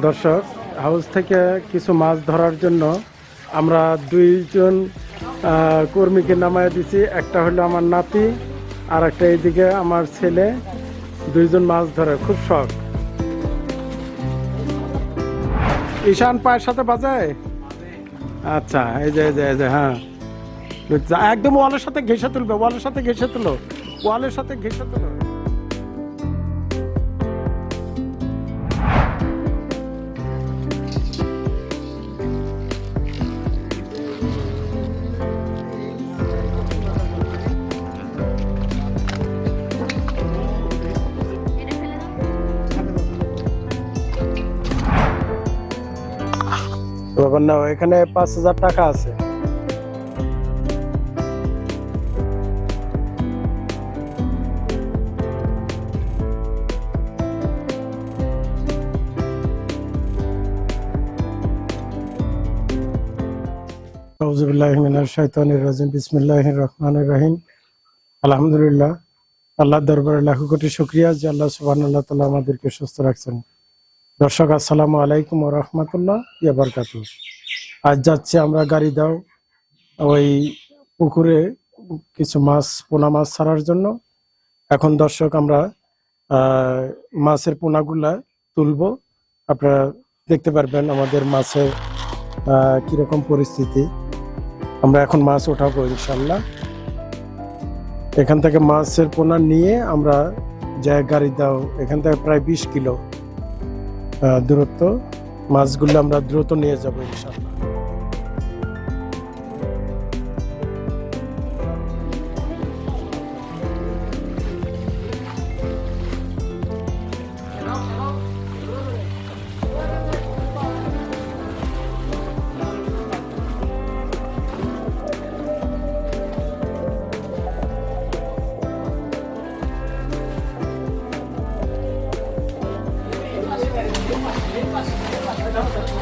দর্শক, হাউস থেকে কিছু মাছ ধরার জন্য আমরা দুইজন কর্মীকে নামায় দিছি। একটা হলো আমার নাতি আর একটা এইদিকে আমার ছেলে। দুইজন মাছ ধরে, খুব শখ। ঈশান পায়ের সাথে বাজায়? আচ্ছা এই যে এই যে এই যে হ্যাঁ। একদম ওয়ালের সাথে ঘেসে তুলবে, ওয়ালের সাথে ঘেসে তুলো, ওয়ালের সাথে ঘেসে তুলো। বাবা না, এখানে পাঁচ হাজার টাকা আছে। আলহামদুলিল্লাহ, আল্লাহর দরবারে শুকরিয়া আল্লাহ আমাদেরকে সুস্থ রাখছেন। দর্শক, আসসালামু আলাইকুম রাহমাতুল্লাহ আজ যাচ্ছে, আমরা গাড়ি দাও। ওই পুকুরে কিছু মাছ, পোনা মাছ ছাড়ার জন্য। এখন দর্শক, আমরা মাছের পোনাগুলা তুলবো। আপনারা দেখতে পারবেন আমাদের মাছের কীরকম পরিস্থিতি। আমরা এখন মাছ উঠাবো ইনশাল্লাহ এখান থেকে মাছের পোনা নিয়ে আমরা যে গাড়ি দাও, এখান থেকে প্রায় বিশ কিলো দূরত্ব। মাছগুলো আমরা দ্রুত নিয়ে যাব ইনশাল্লাহ Não, não, não.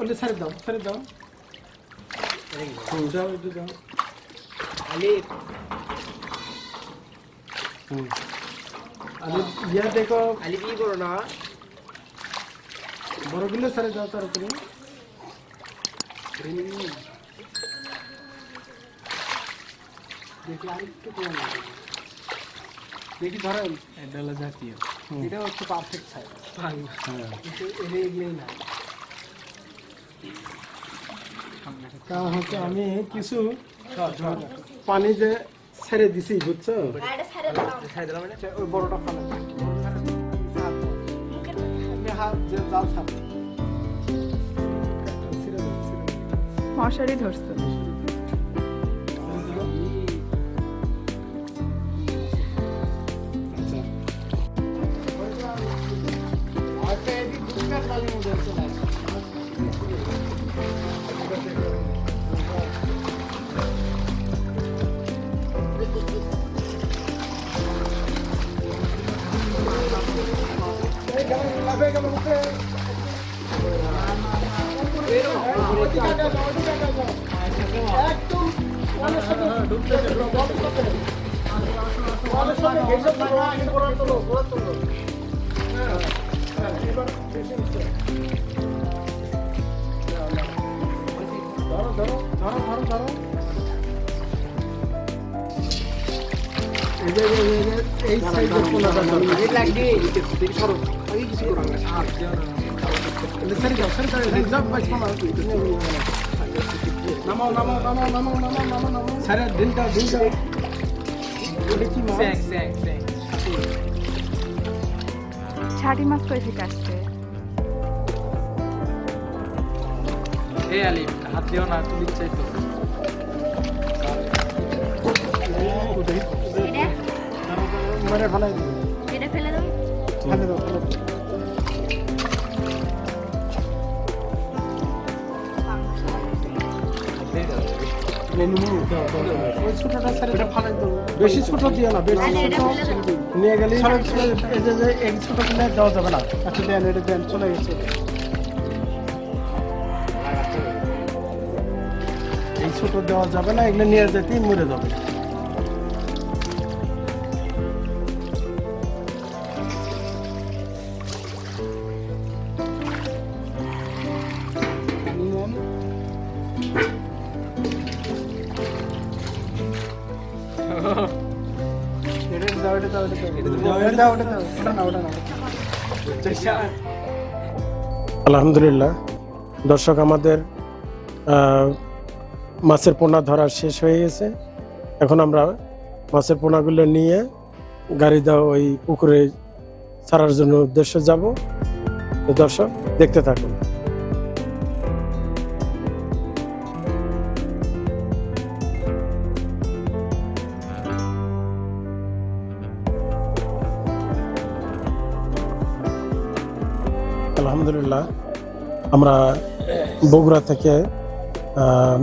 ওলে ছেড়ে দাও ছেড়ে দাও। দাও একটু দাও। হুম। আরে ইয়া দেখো। আলি কি করো না। বড়গুলো ছেড়ে দাও তার উপরে দেখি আর একটু কম। দেখি ধরেন। এটা হচ্ছে পারফেক্ট সাইজ হ্যাঁ। কিন্তু এনে এগুলোই না। কারণ হচ্ছে আমি কিছু পানি যে ছেড়ে দিছি বুঝছ? মানে? ওই বড়টা ফালে। মশারি ধরছে। এই যে এই যে- এই সাইজের পোনাটা দরকার। এই লাগবে এই সরো আগে কিছু করো না আর যেও এটা ছেড়ে দাও, ছেড়ে দাও, এই যাও, বাস পোনা। নামাও, নামাও, নামাও, নামাও, নামাও, নামাও, নামাও। কি মাছ? স্যাং স্যাং স্যাং ছাটি মাছ কই থেকে আসছে এই আলিম হাত দিও না তুমি চাই তো মেরে ফেলাই দিবে। এটা ফেলে দাও। ফেলে দাও, ফেলে দাও। বেশি ছোট দিও না বেশি ছোট নিয়ে গেলে এই যে যে এই ছোট দিলে দেওয়া যাবে না। আচ্ছা দেন এটা দেন চলে গেছে। এই ছোট দেওয়া যাবে না এগুলো নিয়ে যেতেই মরে যাবে। আলহামদুলিল্লাহ। দর্শক, আমাদের মাছের পোনা ধরা শেষ হয়ে গেছে। এখন আমরা মাছের পোনাগুলো নিয়ে গাড়ি দাও ওই পুকুরে ছাড়ার জন্য উদ্দেশ্যে যাব। দর্শক, দেখতে থাকুন। আলহামদুলিল্লাহ আমরা বগুড়া থেকে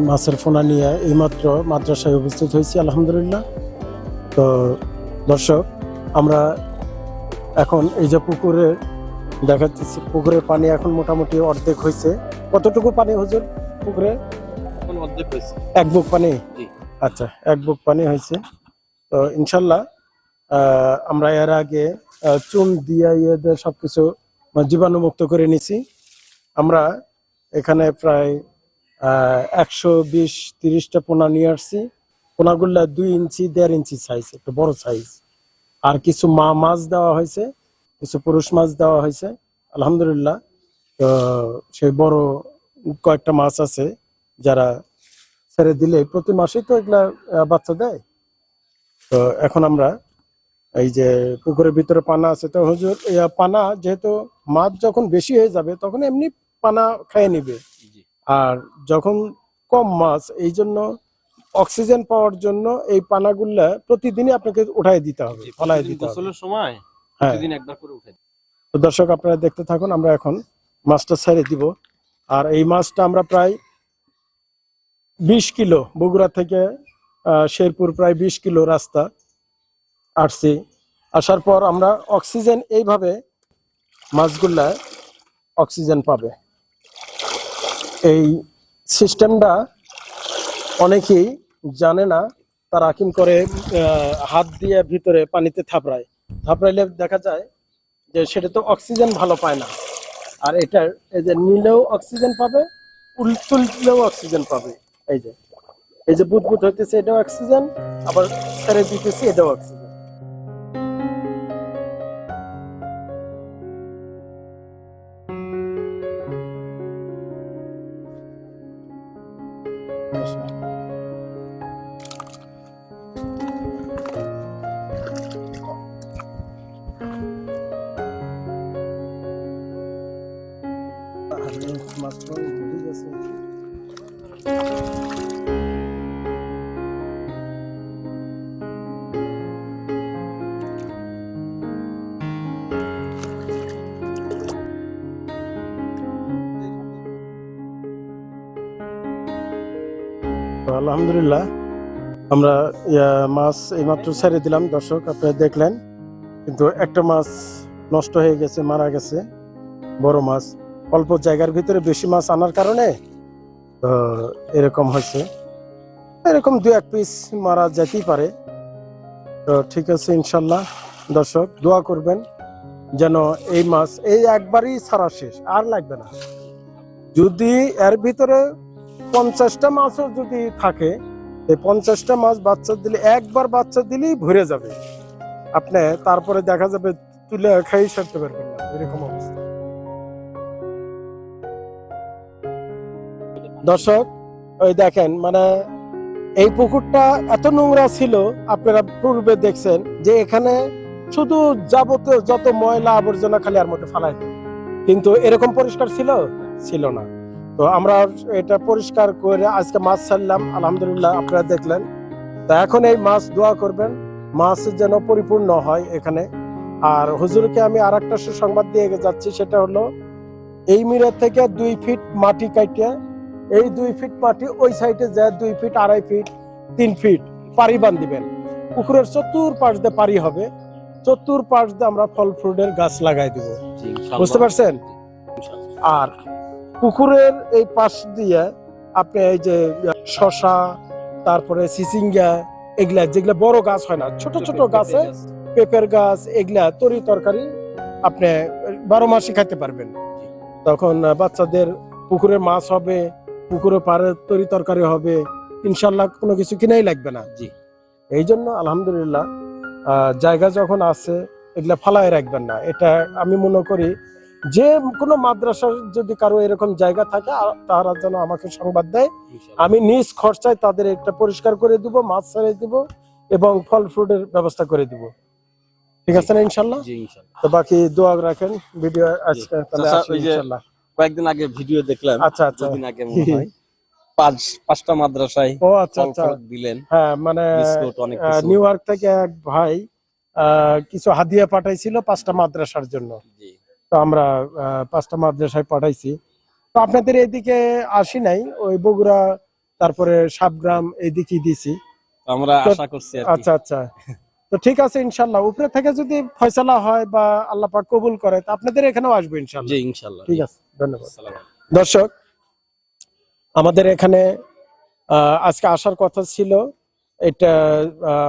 মাছের ফোনা নিয়ে এইমাত্র মাদ্রাসায় উপস্থিত হয়েছি আলহামদুলিল্লাহ। তো দর্শক আমরা এখন এই যে পুকুরে দেখা যাচ্ছে পুকুরের পানি এখন মোটামুটি অর্ধেক হয়েছে। কতটুকু পানি হুজুর পুকুরে? অর্ধেক হয়েছে। এক বুক পানি? আচ্ছা এক বুক পানি হয়েছে। তো ইনশাল্লাহ আহ, আমরা এর আগে চুন দিয়ে ইয়েদের সবকিছু জীবাণুমুক্ত করে নিছি। আমরা এখানে প্রায় একশো বিশ তিরিশটা পোনা নিয়ে আসছি। পোনাগুলা দুই ইঞ্চি, দেড় ইঞ্চি সাইজ একটা বড় সাইজ আর কিছু মা মাছ দেওয়া হয়েছে, কিছু পুরুষ মাছ দেওয়া হয়েছে। আলহামদুলিল্লাহ, তো সেই বড় কয়েকটা মাছ আছে যারা ছেড়ে দিলে প্রতি মাসেই তো এগুলা বাচ্চা দেয়। তো এখন আমরা এই যে পুকুরের ভিতরে পানা আছে তো হুজুর পানা যেহেতু মাছ যখন বেশি হয়ে যাবে তখন এমনি পানা খেয়ে নিবে। আর যখন কম মাছ এই জন্য অক্সিজেন পাওয়ার জন্য এই পানাগুলা প্রতিদিনই আপনাকে উঠাই দিতে হবে ফলাই দিতে হবে। সময় হ্যাঁ। প্রতিদিন একবার করে উঠে তো দর্শক আপনারা দেখতে থাকুন আমরা এখন মাছটা ছেড়ে দিব। আর এই মাছটা আমরা প্রায় বিশ কিলো বগুড়া থেকে শেরপুর প্রায় বিশ কিলো রাস্তা। আসছি। আসার পর আমরা অক্সিজেন এইভাবে মাছগুলা অক্সিজেন পাবে। এই সিস্টেমটা অনেকেই জানে না, তারা কিন করে হাত দিয়ে ভিতরে পানিতে থাপড়ায়। থাপড়াইলে দেখা যায় যে সেটা তো অক্সিজেন ভালো পায় না। আর এটার এই যে নিলেও অক্সিজেন পাবে উল- অক্সিজেন পাবে। এই যে এই যে বুদবুদ হইতেছে, এটাও অক্সিজেন, আবার ছেড়ে দিতেছে, এটাও অক্সিজেন। আলহামদুলিল্লাহ। আমরা মাছ এইমাত্র ছেড়ে দিলাম, দর্শক, আপনারা দেখলেন। কিন্তু একটা মাছ নষ্ট হয়ে গেছে, মারা গেছে, বড় মাছ। অল্প জায়গার ভিতরে বেশি মাছ আনার কারণে, তো এরকম হয়েছে। এরকম দু এক পিস মারা যেতেই পারে। তো ঠিক আছে, ইনশাল্লাহ, দর্শক, দোয়া করবেন যেন এই মাছ এই একবারই ছাড়া শেষ, আর লাগবে না। যদি এর ভিতরে পঞ্চাশটা মাছও যদি থাকে, এই পঞ্চাশটা মাছ বাচ্চা দিলে একবার বাচ্চা দিলেই ভরে যাবে। আপনি তারপরে দেখা যাবে তুলে খাই সারতে পারবেন না, এরকম অবস্থা। দর্শক, ওই দেখেন মানে এই পুকুরটা এত নোংরা ছিল, আপনারা পূর্বে দেখছেন যে এখানে শুধু যাবতীয় যত ময়লা আবর্জনা খালি আর মধ্যে ফালাইতো কিন্তু এরকম পরিষ্কার ছিল? ছিল না। তো আমরা এটা পরিষ্কার করে আজকে মাছ ছাড়লাম আলহামদুলিল্লাহ আপনারা দেখলেন। তা এখন এই মাছ দোয়া করবেন মাছ যেন পরিপূর্ণ হয় এখানে। আর হুজুরকে আমি আর একটা সুসংবাদ দিয়ে যাচ্ছি সেটা হলো এই মিরার থেকে দুই ফিট মাটি কাটিয়ে এই দুই ফিট মাটি ওই সাইডে যায় দুই ফিট আড়াই ফিট তিন ফিট পাড়ি বান্ধিবেন পুকুরের চতুর পাশ দিয়ে পাড়ি হবে চতুর পাশ দিয়ে আমরা ফল ফ্রুটের গাছ লাগাই দিব। বুঝতে পারছেন? আর পুকুরের এই পাশ দিয়ে আপনি এই যে শশা তারপরে সিসিঙ্গা এগুলা যেগুলা বড় গাছ হয় না ছোট ছোট গাছে পেঁপের গাছ এগুলা তরি তরকারি আপনি বারো মাসে খাইতে পারবেন। তখন বাচ্চাদের পুকুরে মাছ হবে পুকুরে পাড়ে তরি তরকারি হবে ইনশাল্লাহ কোনো কিছু কিনাই লাগবে না। জি। এই জন্য আলহামদুলিল্লাহ জায়গা যখন আছে এগুলা ফালায় রাখবেন না। এটা আমি মনে করি যে কোনো মাদ্রাসার যদি কারও এরকম জায়গা থাকে তারা যেন আমাকে সংবাদ দেয় আমি নিজ খরচায় তাদের একটা পরিষ্কার করে দিব মাছ ছেড়ে দিব এবং ফল ফ্রুটের ব্যবস্থা করে দিব। ঠিক আছে না ইনশাল্লাহ তো বাকি দোয়া রাখেন ভিডিও আজকে আচ্ছা, ইনশাল্লাহ কয়েকদিন আগে ভিডিও দেখলাম আচ্ছা আচ্ছা। দুদিন আগে মনে হয় পাঁচ পাঁচটা মাদ্রাসায় ও আচ্ছা আচ্ছা। দিলেন। হ্যাঁ মানে বিস্কুট অনেক আহ, কিছু। নিউ ইয়র্ক থেকে এক ভাই আহ, কিছু হাদিয়া পাঠাইছিল পাঁচটা মাদ্রাসার জন্য। জি। তো আমরা পাঁচটা মাদ্রাসায় পাঠাইছি তো আপনাদের এদিকে আসি নাই ওই বগুড়া তারপরে সাবগ্রাম এইদিকে দিছি। আমরা আশা করছি আচ্ছা আচ্ছা। তো ঠিক আছে ইনশাল্লাহ। উপরে থেকে যদি ফয়সালা হয় বা আল্লাহ পাক কবুল করে তো আপনাদের এখানেও আসব ইনশাল্লাহ। জি ইনশাআল্লাহ ঠিক আছে ধন্যবাদ। দর্শক আমাদের এখানে আজকে আসার কথা ছিল এটা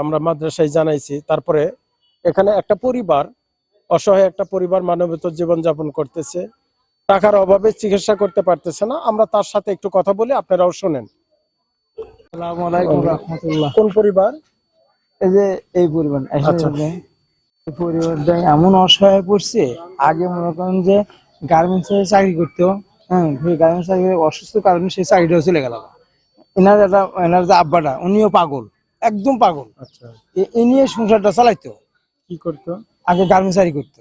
আমরা মাদ্রাসায় জানাইছি। তারপরে এখানে একটা পরিবার অসহায় একটা পরিবার মানবিত জীবন যাপন করতেছে। টাকার অভাবে চিকিৎসা করতে পারতেছে না। আমরা তার সাথে একটু কথা বলি আপনারাও শোনেন। কোন পরিবার? এই যে এই পরিবার আচ্ছা। পরিবারটা এমন অসহায় পড়ছে আগে মনে করেন যে গার্মেন্টসে চাকরি করতো হ্যাঁ গার্মেন্টস চাকরি অসুস্থ কারণে সেই চাকরিটাও চলে গেল। এনার একটা এনার যে আব্বাটা উনিও পাগল একদম পাগল। আচ্ছা। এ নিয়ে সংসারটা চালাইতো। কি করতো? আগে গার্মেন্টস চাকরি করতো।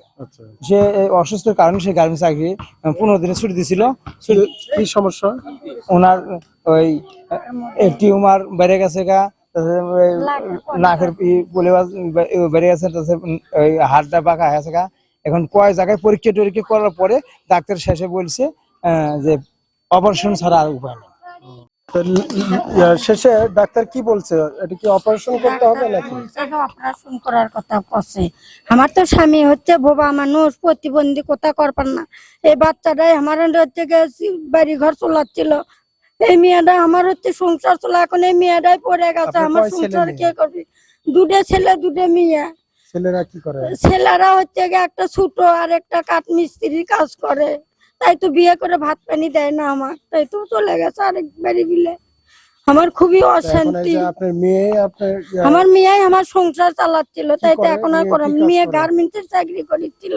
সে এই অসুস্থর কারণে সে গার্মেন্টস চাকরি পনেরো দিনে ছুটি দিছিল। কি- সমস্যা? ওনার ওই টিউমার বেড়ে গেছে গা নাকের বলে বেড়ে গেছে ওই হাড়টা বাঁকা হয়ে গা। এখন কয় জায়গায় পরীক্ষা টরীক্ষা করার পরে ডাক্তার শেষে বলছে যে অপারেশন ছাড়া আর উপায় নেই। শেষে ডাক্তার কি বলছে? এটা কি অপারেশন করতে হবে নাকি? অপারেশন করার কথা কছে। আমার তো স্বামী হচ্ছে বোবা মানুষ প্রতিবন্ধী কোথা করবার না। এই বাচ্চাটাই আমার হচ্ছে বাড়ি ঘর চলাচ্ছিল। এই মেয়েটা আমার হচ্ছে সংসার চলা এখন এই মেয়েটাই পড়ে গেছে। আমার সংসার কে করবে? দুটো ছেলে দুটো মেয়ে। ছেলেরা কি করে? ছেলেরা হচ্ছে একটা ছোট আর একটা কাঠ মিস্ত্রির কাজ করে। তাই তো বিয়ে করে ভাত পানি দেয় না আমার। তাই তো চলে গেছে আরেক বাড়ি বিলে আমার খুবই অশান্তি। আপনার মেয়ে আপনার আমার মেয়ে আমার সংসার চালাচ্ছিল। তাই তো এখন আর মেয়ে করে মেয়ে? গার্মেন্টসের চাকরি করেছিল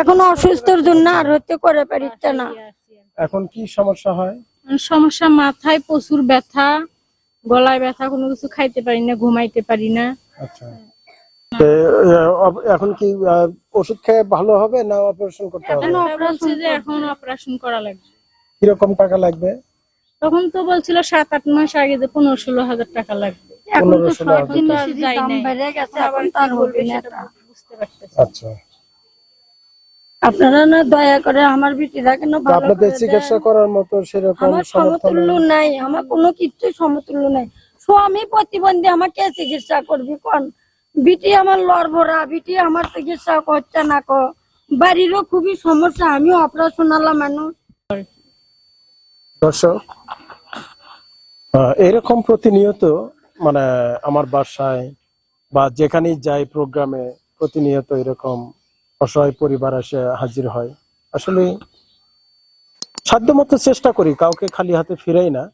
এখন অসুস্থর জন্য। আর হতে করে পারিচ্ছে না। এখন কি সমস্যা হয়? সমস্যা মাথায় প্রচুর ব্যথা গলায় ব্যথা কোনো কিছু খাইতে পারি না ঘুমাইতে পারি না। আচ্ছা। এখন কি ওষুধ খেয়ে ভালো হবে না অপারেশন করতে হবে? বলছে যে এখন অপারেশন করা লাগবে। কীরকম টাকা লাগবে? তখন তো বলছিল সাত আট মাস আগে যে পনেরো ষোলো হাজার টাকা লাগবে। এখন তো সব হাজার দাম বেড়ে গেছে এখন তার হবে না বুঝতে পারতেছি। আচ্ছা। আপনারা না দয়া করে আমার বিটিরা কেন তো আপনাদের চিকিৎসা করার মতো সেরকম সমতুল্য নাই আমার কোনো কিছুই সমতুল্য নাই। স্বামী প্রতিবন্ধী আমাকে চিকিৎসা করবি কোন? বিটি আমার লড়ভরা বিটি আমার চিকিৎসা করছে না কো। বাড়িরও খুবই সমস্যা, আমিও অপারেশন আলা মানুষ। দর্শক এরকম প্রতিনিয়ত মানে আমার বাসায় বা যেখানেই যাই প্রোগ্রামে প্রতিনিয়ত এরকম অসহায় পরিবার এসে হাজির হয়। আসলে সাধ্যমতো চেষ্টা করি, কাউকে খালি হাতে ফিরাই না,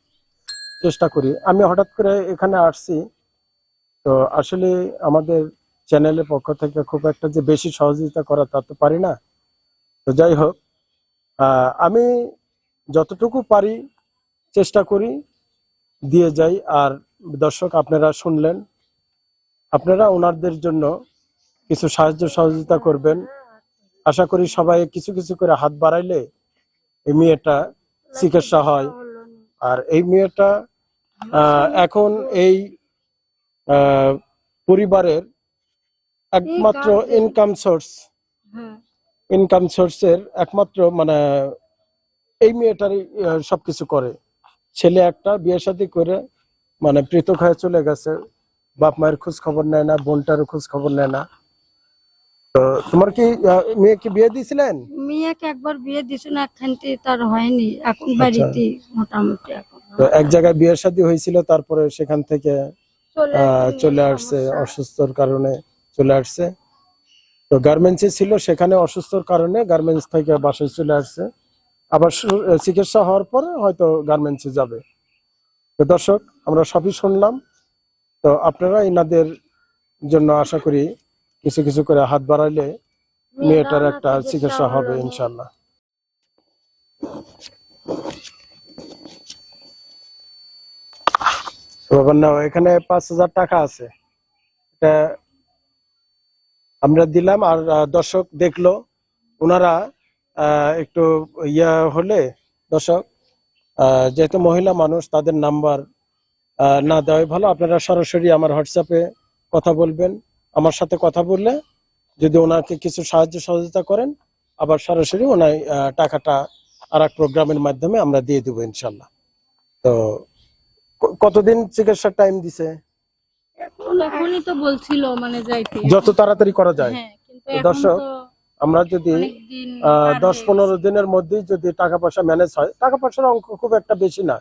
চেষ্টা করি। আমি হঠাৎ করে এখানে আসছি তো আসলে আমাদের চ্যানেলের পক্ষ থেকে খুব একটা যে বেশি সহযোগিতা করা তা তো পারি না। তো যাই হোক আমি যতটুকু পারি চেষ্টা করি দিয়ে যাই। আর দর্শক আপনারা শুনলেন, আপনারা ওনাদের জন্য কিছু সাহায্য সহযোগিতা করবেন। আশা করি সবাই কিছু কিছু করে হাত বাড়াইলে এই মেয়েটা চিকিৎসা হয়। আর এই মেয়েটা এখন এই পরিবারের একমাত্র ইনকাম সোর্স ইনকাম সোর্সের একমাত্র মানে এই মেয়েটারই সবকিছু করে। ছেলে একটা বিয়ে শাদী করে মানে পৃথক হয়ে চলে গেছে। বাপ মায়ের খোঁজ খবর নেয় না বোনটারও খোঁজ খবর নেয় না। তো তোমার কি আহ, মেয়েকে বিয়ে দিয়েছিলেন মেয়েকে একবার বিয়ে দিছো না একখানটি তার হয়নি। এখন আচ্ছা। বাড়িতে মোটামুটি এখন। তো এক জায়গায় বিয়ে শাদী হয়েছিল তারপরে সেখান থেকে চলে আসছে, অসুস্থর কারণে চলে আসছে তো গার্মেন্টসে ছিল সেখানে অসুস্থর কারণে গার্মেন্টস থেকে বাসায় চলে আসছে আবার চিকিৎসা হওয়ার পরে হয়তো গার্মেন্টসে যাবে। তো দর্শক আমরা সবই শুনলাম। তো আপনারা এনাদের জন্য আশা করি কিছু কিছু করে হাত বাড়াইলে মেয়েটার একটা চিকিৎসা হবে। ইনশাল্লাহ এখানে পাঁচ হাজার টাকা আছে। আমরা দিলাম আর দর্শক দেখল, ওনারা একটু ইয়া হলে দর্শক যেহেতু মহিলা মানুষ, তাদের নাম্বার না দেওয়াই ভালো। আপনারা সরাসরি আমার হোয়াটসঅ্যাপে কথা বলবেন। আমার সাথে কথা বললে যদি ওনাকে কিছু সাহায্য সহযোগিতা করেন, আবার সরাসরি ওনার টাকাটা আর এক প্রোগ্রামের মাধ্যমে আমরা দিয়ে দেবো ইনশাল্লাহ। তো কতদিন চিকিৎসার টাইম দিছে? তখনই তো বলছিল মানে যাইতে। যত তাড়াতাড়ি করা যায়। হ্যাঁ দর্শক, আমরা যদি দশ পনেরো দিনের মধ্যেই যদি টাকা পয়সা ম্যানেজ হয় টাকা পয়সার অঙ্ক খুব একটা বেশি না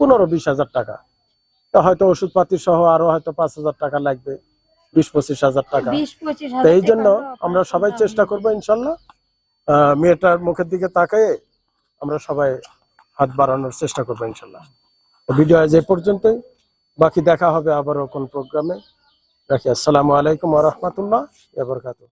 পনেরো বিশ হাজার টাকা। তো হয়তো ওষুধপাতি সহ আরও হয়তো পাঁচ হাজার টাকা লাগবে বিশ পঁচিশ হাজার টাকা। তো এই জন্য আমরা সবাই চেষ্টা করব ইনশাল্লাহ। আহ, মেয়েটার মুখের দিকে তাকায়ে আমরা সবাই হাত বাড়ানোর চেষ্টা করব ইনশাল্লাহ। ভিডিও আজ এ পর্যন্তই। বাকি দেখা হবে আবারও কোন প্রোগ্রামে রাখি, আসসালামু আলাইকুম আ রহমতুল্লাহ বারাকাতুহু।